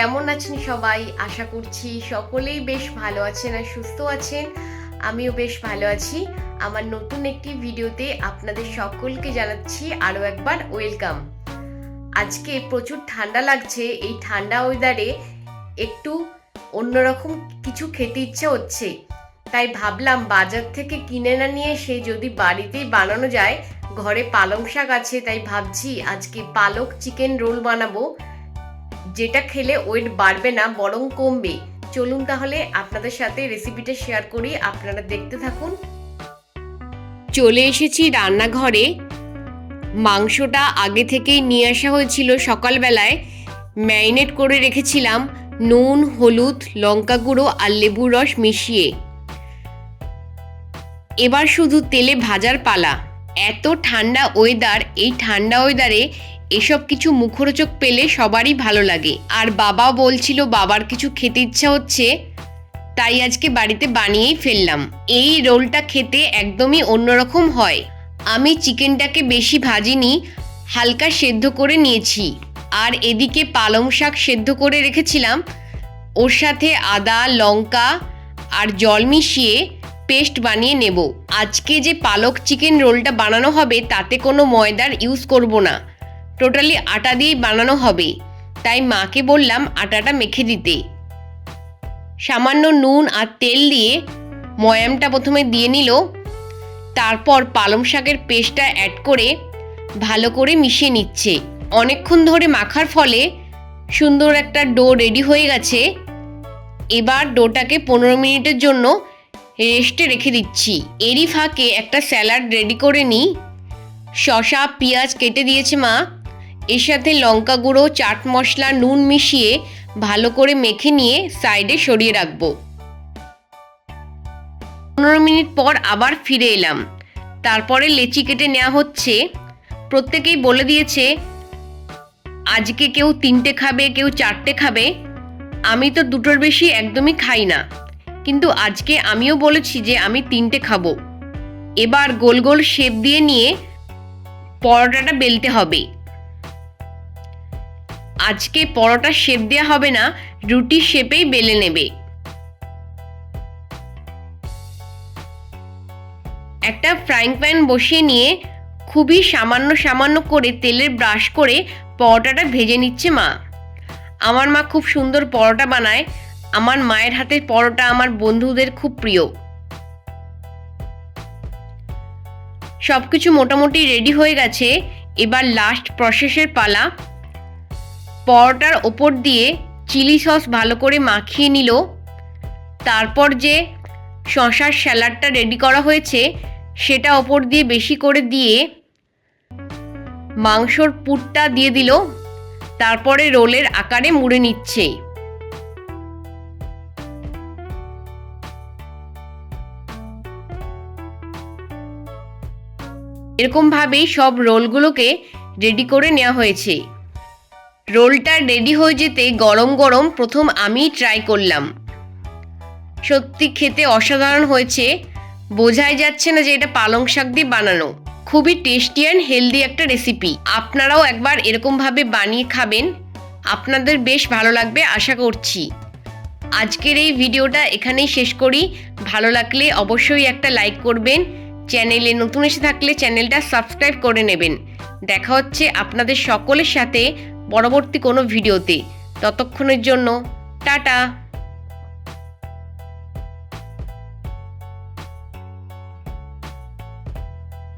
আছেন সবাই? আশা করছি সকলেই বেশ ভালো আছেন আর সুস্থ আছেন। আমিও বেশ ভালো আছি। আমার নতুন একটি ভিডিওতে আপনাদের সকলকে জানাচ্ছি আরও একবার ওয়েলকাম। আজকে প্রচুর ঠান্ডা লাগছে। এই ঠান্ডা ওয়েদারে একটু অন্যরকম কিছু খেতে ইচ্ছা হচ্ছে। তাই ভাবলাম বাজার থেকে কিনে না নিয়ে এসে যদি বাড়িতেই বানানো যায়, ঘরে পালং শাক আছে, তাই ভাবছি আজকে পালক চিকেন রোল বানাবো। যেটা খেলে ওয়েট বাড়বে না, বরং কমবে। চলুন তাহলে আপনাদের সাথে রেসিপিটা শেয়ার করি, আপনারা দেখতে থাকুন। চলে এসেছি রান্নাঘরে। মাংসটা আগে থেকেই নিয়ে আসা হয়েছিল সকালবেলায়। ম্যারিনেট করে রেখেছিলাম নুন, হলুদ, লঙ্কা গুঁড়ো আর লেবুর রস মিশিয়ে। এবার শুধু তেলে ভাজার পালা। এত ঠান্ডা ওয়েদার এই ঠান্ডা ওয়েদারে এসব কিছু মুখরোচক পেলে সবারই ভালো লাগে। আর বাবা বলছিল, বাবার কিছু খেতে ইচ্ছা হচ্ছে, তাই আজকে বাড়িতে বানিয়েই ফেললাম। এই রোলটা খেতে একদমই অন্যরকম হয়। আমি চিকেনটাকে বেশি ভাজিনি, হালকা সেদ্ধ করে নিয়েছি। আর এদিকে পালং শাক সেদ্ধ করে রেখেছিলাম। ওর সাথে আদা, লঙ্কা আর জল মিশিয়ে পেস্ট বানিয়ে নেব। আজকে যে পালক চিকেন রোলটা বানানো হবে, তাতে কোনো ময়দার ইউজ করব না। টোটালি আটা দিয়েই বানানো হবে। তাই মাকে বললাম আটাটা মেখে দিতে। সামান্য নুন আর তেল দিয়ে ময়ামটা প্রথমে দিয়ে নিল। তারপর পালং শাকের পেস্টটা অ্যাড করে ভালো করে মিশিয়ে নিচ্ছে। অনেকক্ষণ ধরে মাখার ফলে সুন্দর একটা ডো রেডি হয়ে গেছে। এবার ডোটাকে পনেরো মিনিটের জন্য রেস্টে রেখে দিচ্ছি। এরই ফাঁকে একটা স্যালাড রেডি করে নিই। শশা পেঁয়াজ কেটে দিয়েছে মা। এর সাথে লঙ্কা গুঁড়ো, চাট মশলা, নুন মিশিয়ে ভালো করে মেখে নিয়ে সাইডে সরিয়ে রাখব। পনেরো মিনিট পর আবার ফিরে এলাম। তারপরে লেচি কেটে নেওয়া হচ্ছে। প্রত্যেকেই বলে দিয়েছে, আজকে কেউ তিনটে খাবে, কেউ চারটে খাবে। আমি তো দুটোর বেশি একদমই খাই না। কিন্তু আজকে আমিও বলেছি যে আমি তিনটে খাব। এবার গোল গোল শেপ দিয়ে নিয়ে পরোটাটা বেলতে হবে। আজকে পরোটা শেপ দেওয়া হবে না রুটির শেপেই বেলে নেবে। একটা ফ্রাইং প্যান বসিয়ে নিয়ে খুবই সামান্য সামান্য করে তেলের ব্রাশ করে পরোটাটা ভেজে নিচ্ছে মা। আমার মা খুব সুন্দর পরোটা বানায়। আমার মায়ের হাতের পরোটা আমার বন্ধুদের খুব প্রিয়। সব কিছু মোটামুটি রেডি হয়ে গেছে। এবার লাস্ট প্রসেসের পালা। পরোটার ওপর দিয়ে চিলি সস ভালো করে মাখিয়ে নিল। তারপর যে শশার স্যালাডটা রেডি করা হয়েছে, সেটা ওপর দিয়ে বেশি করে দিয়ে মাংসর পুরটা দিয়ে দিল। তারপরে রোলের আকারে মুড়ে নিচ্ছে। এরকমভাবেই সব রোলগুলোকে রেডি করে নেওয়া হয়েছে। রোলটা রেডি হয়ে যেতে গরম গরম প্রথম আমি ট্রাই করলাম। সত্যি খেতে অসাধারণ হয়েছে। বোঝাই যাচ্ছে না যে এটা পালং শাক দিয়ে বানানো। খুবই টেস্টি অ্যান্ড হেলদি একটা রেসিপি আপনারাও একবার এরকমভাবে বানিয়ে খাবেন। আপনাদের বেশ ভালো লাগবে আশা করছি। আজকের এই ভিডিওটা এখানেই শেষ করি। ভালো লাগলে অবশ্যই একটা লাইক করবেন। চ্যানেলে নতুন এসে থাকলে চ্যানেলটা সাবস্ক্রাইব করে নেবেন। দেখা হচ্ছে আপনাদের সকলের সাথে পরবর্তী কোনো ভিডিওতে। ততক্ষণের জন্য টাটা।